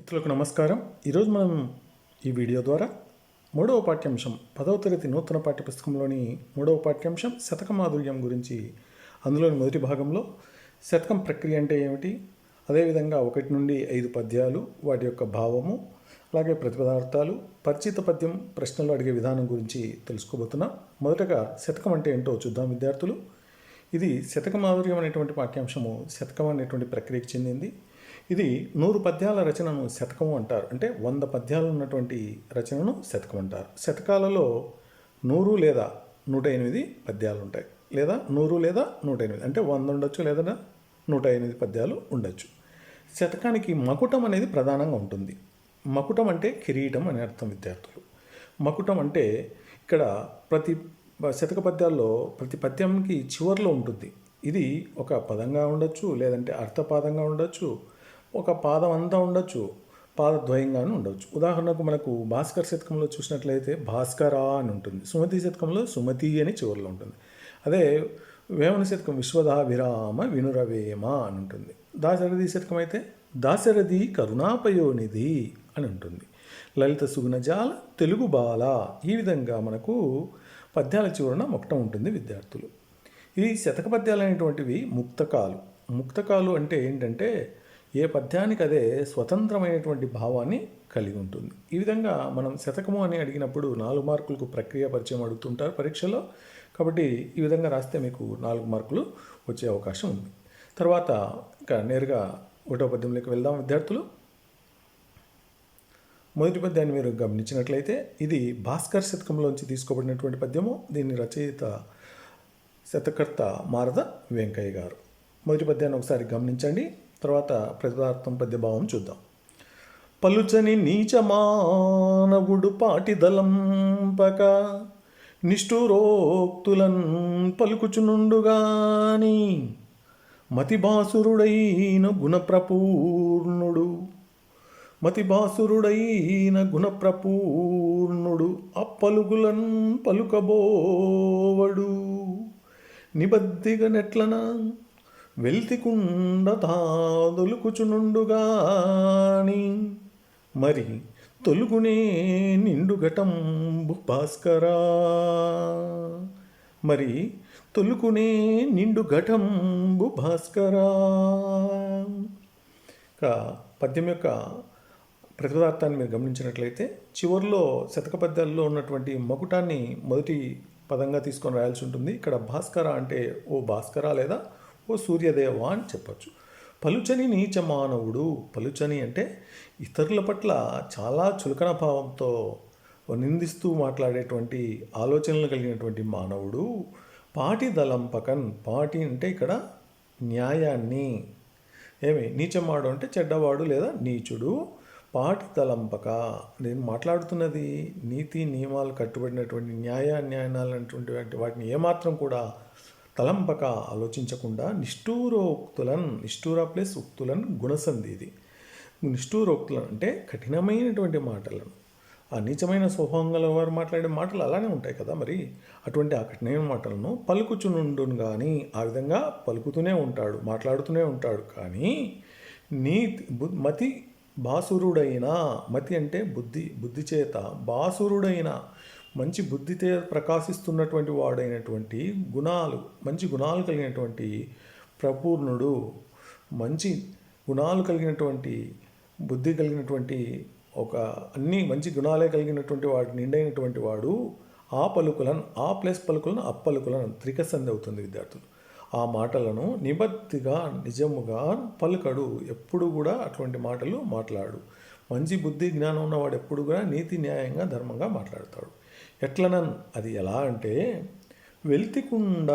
మిత్రులకు నమస్కారం. ఈరోజు మనం ఈ వీడియో ద్వారా మూడవ పాఠ్యాంశం పదవ తరగతి నూతన పాఠ్యపుస్తకంలోని మూడవ పాఠ్యాంశం శతక మాధుర్యం గురించి అందులోని మొదటి భాగంలో శతకం ప్రక్రియ అంటే ఏమిటి? అదేవిధంగా ఒకటి నుండి ఐదు పద్యాలు వాటి యొక్క భావము అలాగే ప్రతిపదార్థాలు పరిచిత పద్యం ప్రశ్నలు అడిగే విధానం గురించి తెలుసుకోబోతున్నాం. మొదటగా శతకం అంటే ఏంటో చూద్దాం విద్యార్థులు. ఇది శతక మాధుర్యం అనేటువంటి పాఠ్యాంశము శతకం అనేటువంటి ప్రక్రియకు చెందింది. ఇది నూరు పద్యాల రచనను శతకము అంటారు. అంటే వంద పద్యాలు ఉన్నటువంటి రచనను శతకం అంటారు. శతకాలలో నూరు లేదా నూట ఎనిమిది పద్యాలు ఉంటాయి. లేదా నూరు లేదా నూట ఎనిమిది. అంటే వంద ఉండొచ్చు లేదా నూట ఎనిమిది పద్యాలు ఉండొచ్చు. శతకానికి మకుటం అనేది ప్రధానంగా ఉంటుంది. మకుటం అంటే కిరీటం అని అర్థం విద్యార్థులు. మకుటం అంటే ఇక్కడ ప్రతి శతక పద్యాల్లో ప్రతి పద్యంకి చివర్లో ఉంటుంది. ఇది ఒక పదంగా ఉండొచ్చు లేదంటే అర్థపాదంగా ఉండొచ్చు ఒక పాదం అంతా ఉండొచ్చు పాదద్వయంగాను ఉండవచ్చు ఉదాహరణకు మనకు భాస్కర్ శతకంలో చూసినట్లయితే భాస్కరా అని ఉంటుంది సుమతి శతకంలో సుమతి అని చివరిలో ఉంటుంది. అదే వేమన శతకం విశ్వదా విరామ వినురవేమ అని ఉంటుంది. దాశరథి శతకం అయితే దాశరథి కరుణాపయోనిధి అని ఉంటుంది. లలిత సుగుణజాల తెలుగు బాల ఈ విధంగా మనకు పద్యాల చివరన మొక్కటం ఉంటుంది విద్యార్థులు. ఈ శతక పద్యాలు అనేటువంటివి ముక్తకాలు. ముక్తకాలు అంటే ఏంటంటే ఏ పద్యానికి అదే స్వతంత్రమైనటువంటి భావాన్ని కలిగి ఉంటుంది. ఈ విధంగా మనం శతకము అని అడిగినప్పుడు నాలుగు మార్కులకు ప్రక్రియ పరిచయం అడుగుతుంటారు పరీక్షలో. కాబట్టి ఈ విధంగా రాస్తే మీకు నాలుగు మార్కులు వచ్చే అవకాశం ఉంది. తర్వాత ఇంకా నేరుగా ఒకటో పద్యంలోకి వెళ్దాం విద్యార్థులు. మొదటి పద్యాన్ని మీరు గమనించినట్లయితే ఇది భాస్కర్ శతకంలోంచి తీసుకోబడినటువంటి పద్యము. దీని రచయిత శతకర్త మారద వెంకయ్య గారు. మొదటి పద్యాన్ని ఒకసారి గమనించండి. తర్వాత ప్రతిపార్థం పద్యభావం చూద్దాం. పలుచని నీచమానవుడు పాటిదలంపక నిష్ఠురోక్తులన్ పలుకుచునుండుగాని మతిబాసురుడైన గుణప్రపూర్ణుడు మతిబాసురుడైన గుణప్రపూర్ణుడు అప్పలుగులన్ పలుకబోవడు. నిబద్ధిగ నెట్లన వెల్తికుండ తాదొలుకుచునుండుగాని మరి తొలుగునే నిండు ఘటంబు భాస్కరా మరి తొలుకునే నిండు ఘటంబు భాస్కరా ఇక పద్యం యొక్క ప్రతిపదార్థాన్ని మీరు గమనించినట్లయితే చివరిలో శతక పద్యాల్లో ఉన్నటువంటి మకుటాన్ని మొదటి పదంగా తీసుకొని రాయాల్సి ఉంటుంది. ఇక్కడ భాస్కర అంటే ఓ భాస్కర లేదా ఓ సూర్యదేవ అని చెప్పచ్చు. పలుచని నీచ మానవుడు పలుచని అంటే ఇతరుల పట్ల చాలా చులకన భావంతో నిందిస్తూ మాట్లాడేటువంటి ఆలోచనలు కలిగినటువంటి మానవుడు పాటి దళంపకన్ పాటి అంటే ఇక్కడ న్యాయాన్ని. ఏమి? నీచమాడు అంటే చెడ్డవాడు లేదా నీచుడు. పాటి తలంపక నేను మాట్లాడుతున్నది నీతి నియమాలు కట్టుబడినటువంటి న్యాయ న్యాయాలు అనేటువంటి వాటిని ఏమాత్రం కూడా తలంపక ఆలోచించకుండా నిష్ఠూరోక్తులన్ నిష్ఠూర ప్లస్ ఉక్తులన్ గుణసంధి ఇది నిష్ఠూరోక్తులన్ అంటే కఠినమైనటువంటి మాటలను. ఆ నీచమైన స్వభావం గల వారు మాట్లాడే మాటలు అలానే ఉంటాయి కదా మరి. అటువంటి ఆ కఠినమైన మాటలను పలుకుచునుండును కానీ ఆ విధంగా పలుకుతూనే ఉంటాడు మాట్లాడుతూనే ఉంటాడు. కానీ నీ మతి బాసురుడైన మతి అంటే బుద్ధి బుద్ధి చేత బాసురుడైన మంచి బుద్ధితే ప్రకాశిస్తున్నటువంటి వాడైనటువంటి గుణాలు మంచి గుణాలు కలిగినటువంటి ప్రపూర్ణుడు మంచి గుణాలు కలిగినటువంటి బుద్ధి కలిగినటువంటి ఒక అన్ని మంచి గుణాలే కలిగినటువంటి వాడు నిండైనటువంటి వాడు ఆ పలుకులను ఆ ప్లస్ పలుకులను అప్పలుకులను త్రికసంధి అవుతుంది విద్యార్థులు. ఆ మాటలను నిబద్ధిగా నిజముగా పలుకడు ఎప్పుడు కూడా అటువంటి మాటలు మాట్లాడు. మంచి బుద్ధి జ్ఞానం ఉన్నవాడు ఎప్పుడు కూడా నీతి న్యాయంగా ధర్మంగా మాట్లాడతాడు. ఎట్లనన్? అది ఎలా అంటే వెలితికుండ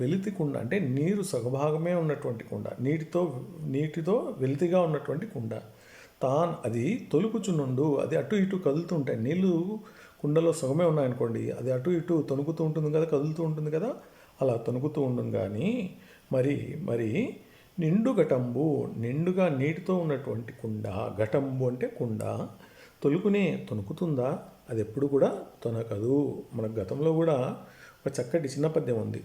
వెలితికుండ అంటే నీరు సగభాగమే ఉన్నటువంటి కుండ. నీటితో నీటితో వెలితిగా ఉన్నటువంటి కుండ. తాన్ అది తొలుకుచునుండు అది అటు ఇటు కదులుతుంటాయి. నీళ్ళు కుండలో సగమే ఉన్నాయనుకోండి అది అటు ఇటు తొనుకుతూ ఉంటుంది కదా కదులుతూ ఉంటుంది కదా అలా తొనుకుతూ ఉంటుంది కానీ మరి మరి నిండు ఘటంబు నిండుగా నీటితో ఉన్నటువంటి కుండ. ఘటంబు అంటే కుండ. తొలుకునే తొనుకుతుందా? అది ఎప్పుడు కూడా తొనకదు. మన గతంలో కూడా ఒక చక్కటి చిన్న పద్యం ఉంది.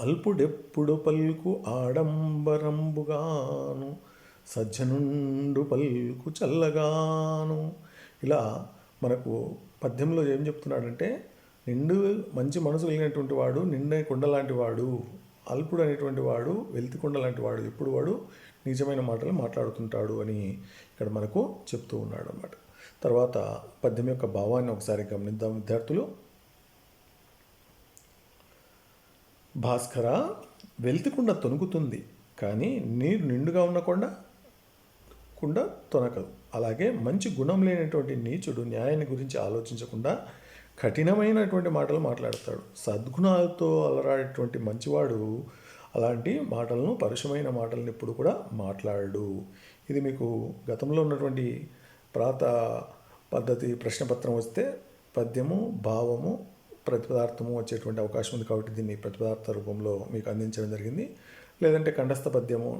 అల్పుడెప్పుడు పలుకు ఆడంబరంబుగాను సజ్జనుండు పల్కు చల్లగాను. ఇలా మనకు పద్యంలో ఏం చెప్తున్నాడంటే నిండు మంచి మనసు కలిగినటువంటి వాడు నిండే కొండ లాంటి వాడు. అల్పుడు అనేటువంటి వాడు వెళ్తికుండ లాంటి వాడు ఎప్పుడు వాడు నిజమైన మాటలు మాట్లాడుతుంటాడు అని ఇక్కడ మనకు చెప్తూ ఉన్నాడు అన్నమాట తర్వాత పద్యం యొక్క భావాన్ని ఒకసారి గమనిద్దాం విద్యార్థులు. భాస్కర వెలితికుండ తొనుకుతుంది కానీ నీరు నిండుగా ఉన్న కొండ కుండ తొనకదు. అలాగే మంచి గుణం లేనటువంటి నీచుడు న్యాయాన్ని గురించి ఆలోచించకుండా కఠినమైనటువంటి మాటలు మాట్లాడతాడు. సద్గుణాలతో అలరాడేటువంటి మంచివాడు అలాంటి మాటలను పరుషమైన మాటలను ఎప్పుడు కూడా మాట్లాడు ఇది మీకు గతంలో ఉన్నటువంటి ప్రాత పద్ధతి ప్రశ్నపత్రం వస్తే పద్యము భావము ప్రతిపదార్థము వచ్చేటువంటి అవకాశం ఉంది కాబట్టి దీన్ని ప్రతిపదార్థ రూపంలో మీకు అందించడం జరిగింది. లేదంటే కంఠస్థ పద్యము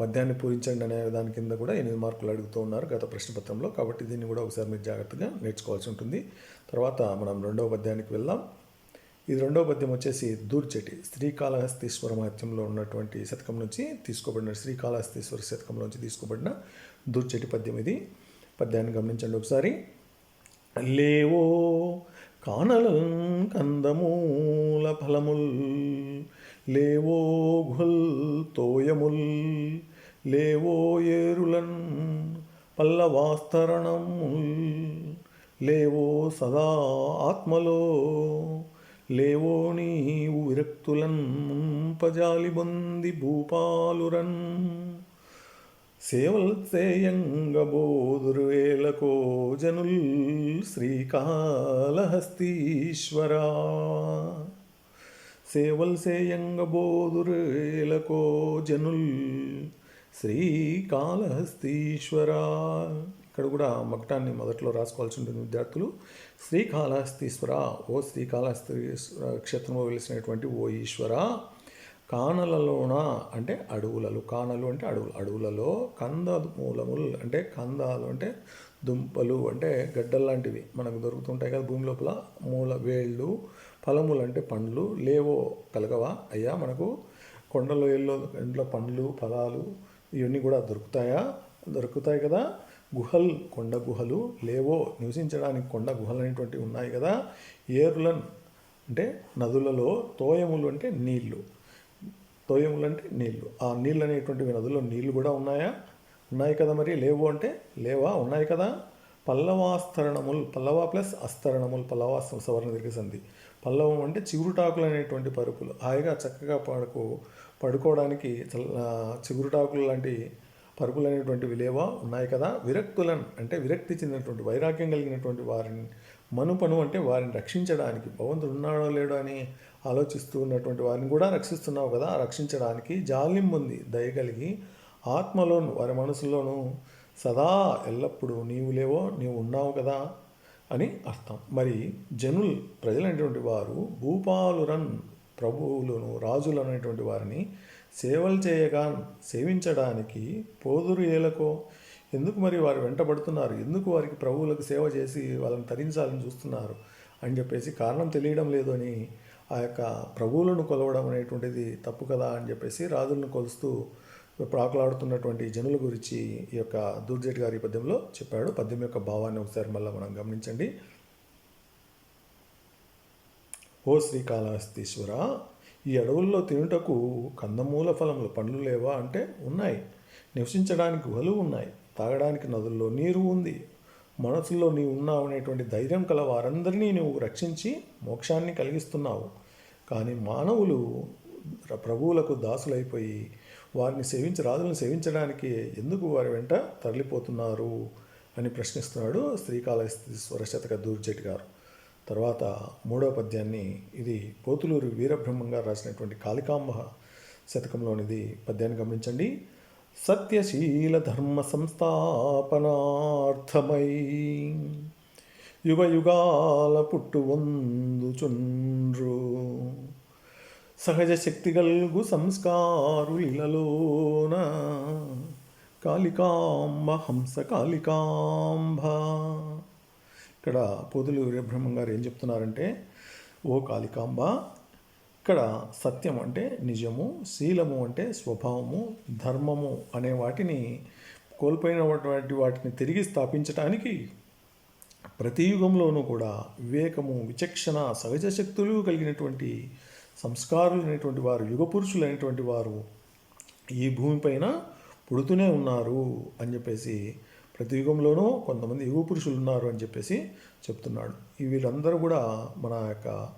పద్యాన్ని పూరించండి అనే దాని కింద కూడా ఎనిమిది మార్కులు అడుగుతూ ఉన్నారు గత ప్రశ్నపత్రంలో కాబట్టి దీన్ని కూడా ఒకసారి మీరు జాగ్రత్తగా నేర్చుకోవాల్సి ఉంటుంది. తర్వాత మనం రెండవ పద్యానికి వెళ్దాం. ఇది రెండవ పద్యం వచ్చేసి దూర్చెటి శ్రీకాళహస్తీశ్వర మహత్యంలో ఉన్నటువంటి శతకం నుంచి తీసుకోబడిన శ్రీకాళహస్తీశ్వర శతకం నుంచి తీసుకోబడిన దూర్చెటి పద్యం ఇది. పద్యాన్ని గమనించండి ఒకసారి. లేవో కానలం కందమూల ఫలముల్ లేవో గుహల్ తోయముల్ లేవో ఏరులన్ పల్లవాస్తరణముల్ లేవో సదా ఆత్మలో లేవో నీవు విరక్తులన్ పజాలి బొంది భూపాలురన్. సేవల్ సేయంగబోదురువేలకో జనుల్ శ్రీకాళహస్తీశ్వరా. సేవల్ సేయంగబోదురువేలకో జనుల్ శ్రీకాళహస్తీశ్వరా. ఇక్కడ కూడా మకటాన్ని మొదట్లో రాసుకోవాల్సి ఉంటుంది విద్యార్థులు. శ్రీకాళహస్తీశ్వర ఓ శ్రీకాళహస్తీశ్వర క్షేత్రంలో వెలిసినటువంటి ఓ ఈశ్వర. కానలలోన అంటే అడవులలో కానలు అంటే అడవులు అడవులలో కంద మూలములు అంటే కందాలు అంటే దుంపలు అంటే గడ్డలు లాంటివి మనకు దొరుకుతుంటాయి కదా భూమి లోపల. మూల వేళ్ళు ఫలములు అంటే పండ్లు లేవో కలగవా? అయ్యా మనకు కొండలో ఎల్లో ఇంట్లో పండ్లు ఫలాలు ఇవన్నీ కూడా దొరుకుతాయా? దొరుకుతాయి కదా. గుహలు కొండ గుహలు లేవో నివసించడానికి కొండ గుహలు అనేటువంటివి ఉన్నాయి కదా. ఏరులన్ అంటే నదులలో తోయములు అంటే నీళ్ళు. తోయములు అంటే నీళ్ళు. ఆ నీళ్ళు అనేటువంటివి నదుల్లో నీళ్ళు కూడా ఉన్నాయా? ఉన్నాయి కదా మరి. లేవు అంటే లేవా? ఉన్నాయి కదా. పల్లవాస్తరణములు పల్లవ ప్లస్ అస్తరణములు పల్లవాస్తం సవర్ణ దీర్ఘ సంధి పల్లవం అంటే చిగురుటాకులు అనేటువంటి పరుపులు. హాయిగా చక్కగా పడుకో పడుకోవడానికి చిగురుటాకులు లాంటి పరుపులు అనేటువంటివి విలేవా ఉన్నాయి కదా. విరక్తులన్ అంటే విరక్తి చెందినటువంటి వైరాగ్యం కలిగినటువంటి వారిని మనుపను అంటే వారిని రక్షించడానికి భగవంతుడు ఉన్నాడో లేడో అని ఆలోచిస్తూ ఉన్నటువంటి వారిని కూడా రక్షిస్తున్నావు కదా. రక్షించడానికి జాలిం ఉంది దయగలిగి ఆత్మలోను వారి మనసులోనూ సదా ఎల్లప్పుడూ నీవు లేవో నీవు ఉన్నావు కదా అని అర్థం. మరి జనులు ప్రజలైనటువంటి వారు భూపాలురన్ ప్రభువులను రాజులు అనేటువంటి వారిని సేవలు చేయగా సేవించడానికి పోదురు ఏలకో? ఎందుకు మరి వారు వెంటబడుతున్నారు ఎందుకు వారికి ప్రభువులకు సేవ చేసి వాళ్ళని తరించాలని చూస్తున్నారు? అని చెప్పేసి కారణం తెలియడం లేదు అని ఆ యొక్క ప్రభువులను కొలవడం అనేటువంటిది తప్పు కదా అని చెప్పేసి రాజులను కొలుస్తూ ప్రాకులాడుతున్నటువంటి జనుల గురించి ఈ యొక్క దూర్జెట్ గారి పద్యంలో చెప్పాడు. పద్యం యొక్క భావాన్ని ఒకసారి మళ్ళీ మనం గమనించండి. ఓ శ్రీకాళహస్తీశ్వర ఈ అడవుల్లో తినుటకు కందమూల ఫలములు పండ్లు లేవా అంటే ఉన్నాయి. నివసించడానికి గుహలు ఉన్నాయి. తాగడానికి నదుల్లో నీరు ఉంది. మనసులో నీవు ఉన్నావు అనేటువంటి ధైర్యం కల వారందరినీ నువ్వు రక్షించి మోక్షాన్ని కలిగిస్తున్నావు. కానీ మానవులు ప్రభువులకు దాసులైపోయి వారిని సేవించి రాజులను సేవించడానికి ఎందుకు వారి వెంట తరలిపోతున్నారు అని ప్రశ్నిస్తున్నాడు శ్రీకాళహస్తీశ్వర శతక దూర్జెట్ గారు. తర్వాత మూడవ పద్యాన్ని ఇది పోతులూరి వీరబ్రహ్మం గారు రాసినటువంటి కాళికాంబ శతకంలోనిది పద్యాన్ని గమనించండి. సత్యశీల ధర్మ సంస్థాపనార్థమై యుగ యుగాల పుట్టు వందుచుండ్రు సహజ శక్తి గల్గు సంస్కారులలోన కాళికాంబ హంస కాళికాంబ. ఇక్కడ పొదులు వీరబ్రహ్మం గారు ఏం చెప్తున్నారంటే ఓ కాళికాంబ ఇక్కడ సత్యం అంటే నిజము శీలము అంటే స్వభావము ధర్మము అనే వాటిని కోల్పోయినటువంటి వాటిని తిరిగి స్థాపించటానికి ప్రతి యుగంలోనూ కూడా వివేకము విచక్షణ సహజ శక్తులు కలిగినటువంటి సంస్కారులైనటువంటి వారు యుగ పురుషులైనటువంటి వారు ఈ భూమిపైన పుడుతూనే ఉన్నారు అని చెప్పేసి ప్రతి యుగంలోనూ కొంతమంది యుగ పురుషులు ఉన్నారు అని చెప్పేసి చెప్తున్నాడు. వీళ్ళందరూ కూడా మన యొక్క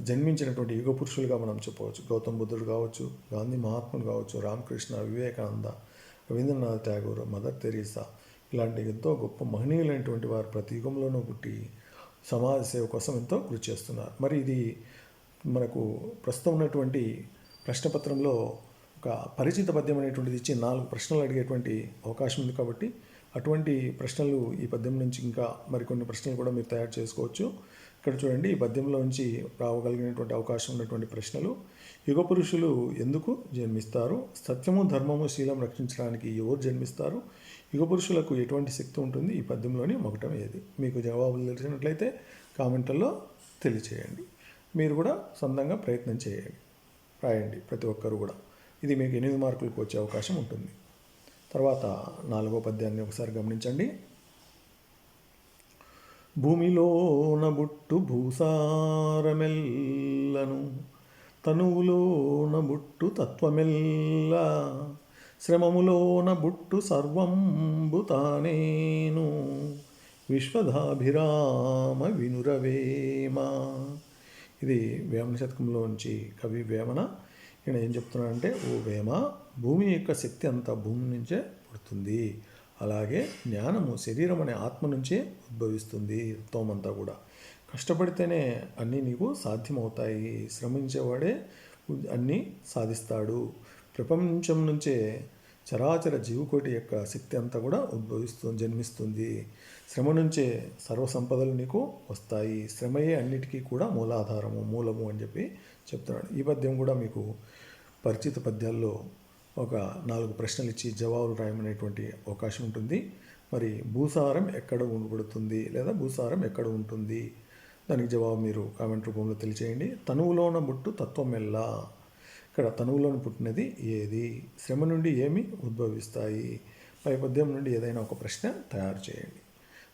జన్మించినటువంటి యుగ పురుషులుగా మనం చెప్పవచ్చు. గౌతమ్ బుద్ధుడు కావచ్చు గాంధీ మహాత్ముడు కావచ్చు రామకృష్ణ వివేకానంద రవీంద్రనాథ్ ఠాగూర్ మదర్ తెరీసా ఇలాంటి ఎంతో గొప్ప మహనీయులైనటువంటి వారు ప్రతి యుగంలోనూ పుట్టి సమాజ సేవ కోసం ఎంతో కృషి చేస్తున్నారు. మరి ఇది మనకు ప్రస్తుతం ఉన్నటువంటి ప్రశ్నపత్రంలో ఒక పరిచిత పద్యం అనేటువంటిది ఇచ్చి నాలుగు ప్రశ్నలు అడిగేటువంటి అవకాశం ఉంది కాబట్టి అటువంటి ప్రశ్నలు ఈ పద్యం నుంచి ఇంకా మరికొన్ని ప్రశ్నలు కూడా మీరు తయారు చేసుకోవచ్చు. ఇక్కడ చూడండి ఈ పద్యంలో నుంచి రావగలిగినటువంటి అవకాశం ఉన్నటువంటి ప్రశ్నలు. యుగ పురుషులు ఎందుకు జన్మిస్తారు? సత్యము ధర్మము శీలం రక్షించడానికి ఎవరు జన్మిస్తారు? యుగ పురుషులకు ఎటువంటి శక్తి ఉంటుంది? ఈ పద్యంలోని మొగటం ఏది? మీకు జవాబులు తెలిసినట్లయితే కామెంట్లలో తెలియచేయండి. మీరు కూడా సొంతంగా ప్రయత్నం చేయండి. రాయండి ప్రతి ఒక్కరు కూడా. ఇది మీకు ఎనిమిది మార్కులకు వచ్చే అవకాశం ఉంటుంది. తర్వాత నాలుగో పద్యాన్ని ఒకసారి గమనించండి. భూమిలోన బుట్టు భూసారమెల్లను తనువులోన బుట్టు తత్వమెల్ల శ్రమములోన బుట్టు సర్వంబు తానేను విశ్వధాభిరామ వినురవేమా. ఇది వేమన శతకంలోంచి కవి వేమన ఈయన ఏం చెప్తున్నాడంటే ఓ వేమ భూమి యొక్క శక్తి అంతా భూమి నుంచే పుడుతుంది. అలాగే జ్ఞానము శరీరం అనే ఆత్మ నుంచే ఉద్భవిస్తుంది. తోమంతా కూడా. కష్టపడితేనే అన్నీ నీకు సాధ్యమవుతాయి. శ్రమించేవాడే అన్నీ సాధిస్తాడు. ప్రపంచం నుంచే చరాచర జీవకోటి యొక్క శక్తి అంతా కూడా ఉద్భవిస్తుంది జన్మిస్తుంది. శ్రమ నుంచే సర్వసంపదలు నీకు వస్తాయి. శ్రమయే అన్నిటికీ కూడా మూలాధారము మూలము అని చెప్పి చెప్తున్నాడు. ఈ పద్యం కూడా మీకు పరిచిత పద్యాల్లో ఒక నాలుగు ప్రశ్నలు ఇచ్చి జవాబులు రాయమనేటువంటి అవకాశం ఉంటుంది. మరి భూసారం ఎక్కడ ఉండబడుతుంది లేదా భూసారం ఎక్కడ ఉంటుంది? దానికి జవాబు మీరు కామెంట్ రూపంలో తెలియచేయండి. తనువులోన బుట్టు తత్వమెల్లా ఇక్కడ తనువులోన పుట్టినది ఏది? శ్రమ నుండి ఏమి ఉద్భవిస్తాయి? పై పద్యం నుండి ఏదైనా ఒక ప్రశ్న తయారు చేయండి.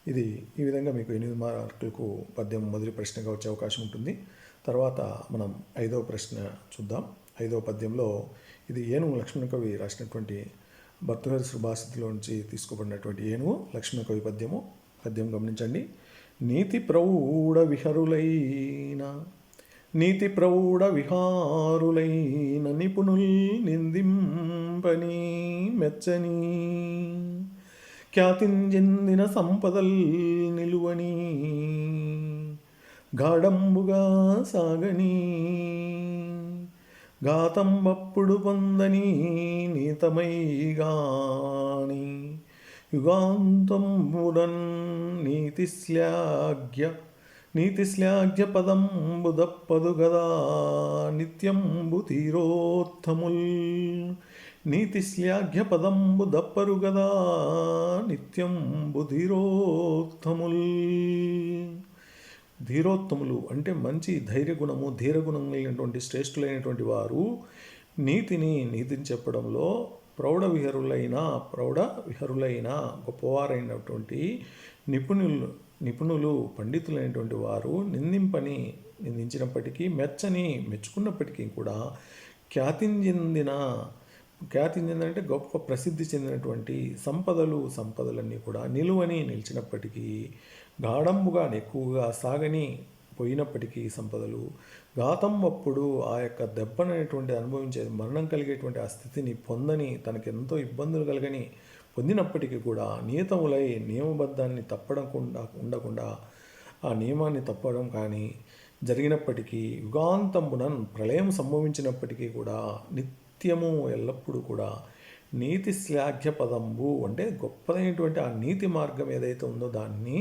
ఇది ఈ విధంగా మీకు ఎనిమిది మార్కులకు పద్యం మొదటి ప్రశ్నగా వచ్చే అవకాశం ఉంటుంది. తర్వాత మనం ఐదవ ప్రశ్న చూద్దాం. ఐదవ పద్యంలో ఇది ఏనుగు లక్ష్మణ కవి రాసినటువంటి భర్తహరి సుభాషితిలోంచి తీసుకోబడినటువంటి ఏనుగు లక్ష్మణ కవి పద్యము. పద్యం గమనించండి. నీతి ప్రౌఢ విహరులైన నీతి ప్రౌఢ విహారులైన నిపుణుల్ నిందింపని మెచ్చని ఖ్యాతించెందిన సంపదల్ నిలువని గాఢంబుగా సాగని. గాతంబప్పుడు పొందని నీతమై గాని యుగాంతంబుడన్ నీతిశ్లాఘ్య నీతిశ్లాఘ్య పదంబు దప్పదు గదా నిత్యంబు తీరోత్తముల్. నీతిశ్లాఘ్య పదంబు దప్పరు గదా నిత్యంబు ధీరోత్తముల్ ధీరోత్తములు అంటే మంచి ధైర్యగుణము ధీరగుణము లేనటువంటి శ్రేష్ఠులైనటువంటి వారు నీతిని నీతిని చెప్పడంలో ప్రౌఢ విహరులైన ప్రౌఢ విహరులైన గొప్పవారైనటువంటి నిపుణులు నిపుణులు పండితులైనటువంటి వారు నిందింపని నిందించినప్పటికీ మెచ్చని మెచ్చుకున్నప్పటికీ కూడా ఖ్యాతిని చెందిన ఖ్యాతి చెందినంటే గొప్ప ప్రసిద్ధి చెందినటువంటి సంపదలు సంపదలన్నీ కూడా నిలువని నిలిచినప్పటికీ గాఢంబుగా ఎక్కువగా సాగని పోయినప్పటికీ సంపదలు ఘాతం అప్పుడు ఆ యొక్క దెబ్బననేటువంటి అనుభవించే మరణం కలిగేటువంటి ఆ స్థితిని పొందని తనకెంతో ఎంతో ఇబ్బందులు కలగని పొందినప్పటికీ కూడా నియతములై నియమబద్ధాన్ని తప్పడకుండా ఉండకుండా ఆ నియమాన్ని తప్పడం కానీ జరిగినప్పటికీ యుగాంతమునన్ ప్రళయం సంభవించినప్పటికీ కూడా నిత్యము ఎల్లప్పుడూ కూడా నీతి శ్లాఘ్య పదంబు అంటే గొప్పదైనటువంటి ఆ నీతి మార్గం ఏదైతే ఉందో దాన్ని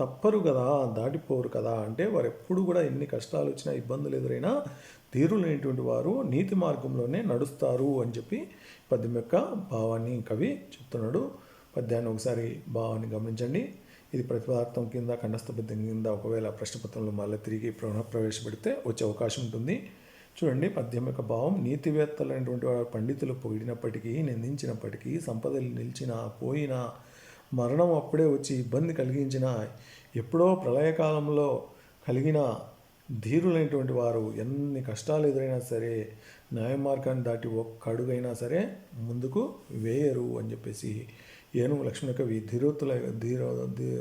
తప్పరు కదా దాటిపోరు కదా అంటే వారు ఎప్పుడు కూడా ఎన్ని కష్టాలు వచ్చినా ఇబ్బందులు ఎదురైనా తీరులేనటువంటి వారు నీతి మార్గంలోనే నడుస్తారు అని చెప్పి పద్యం యొక్క భావాన్ని కవి చెప్తున్నాడు. పద్యాన్ని ఒకసారి భావాన్ని గమనించండి. ఇది ప్రతిపదార్థం కింద కంఠస్థ పద్యం కింద ఒకవేళ ప్రశ్నపత్రంలో మళ్ళీ తిరిగి ప్రవేశపెడితే వచ్చే అవకాశం ఉంటుంది. చూడండి పద్యం యొక్క భావం. నీతివేత్తలైనటువంటి వారు పండితులు పోయినప్పటికీ నిందించినప్పటికీ సంపదలు నిలిచిన పోయినా మరణం అప్పుడే వచ్చి ఇబ్బంది కలిగించిన ఎప్పుడో ప్రళయకాలంలో కలిగిన ధీరులైనటువంటి వారు ఎన్ని కష్టాలు ఎదురైనా సరే న్యాయ మార్గాన్ని దాటి ఒక్క అడుగైనా సరే ముందుకు వేయరు అని చెప్పేసి ఏనుగు లక్ష్మణ కవి ధీరోత్తుల ధీర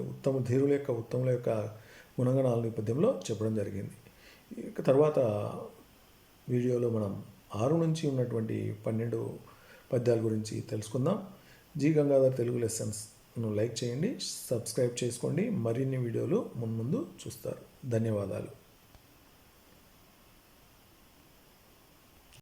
ఉత్తమ ధీరుల యొక్క ఉత్తముల యొక్క గుణగణాల నేపథ్యంలో చెప్పడం జరిగింది. తర్వాత వీడియోలో మనం ఆరు నుంచి ఉన్నటువంటి పన్నెండు పద్యాల గురించి తెలుసుకుందాం. జీ గంగాధర్ తెలుగు లెసన్స్ను లైక్ చేయండి సబ్స్క్రైబ్ చేసుకోండి. మరిన్ని వీడియోలు మున్ముందు చూస్తారు. ధన్యవాదాలు.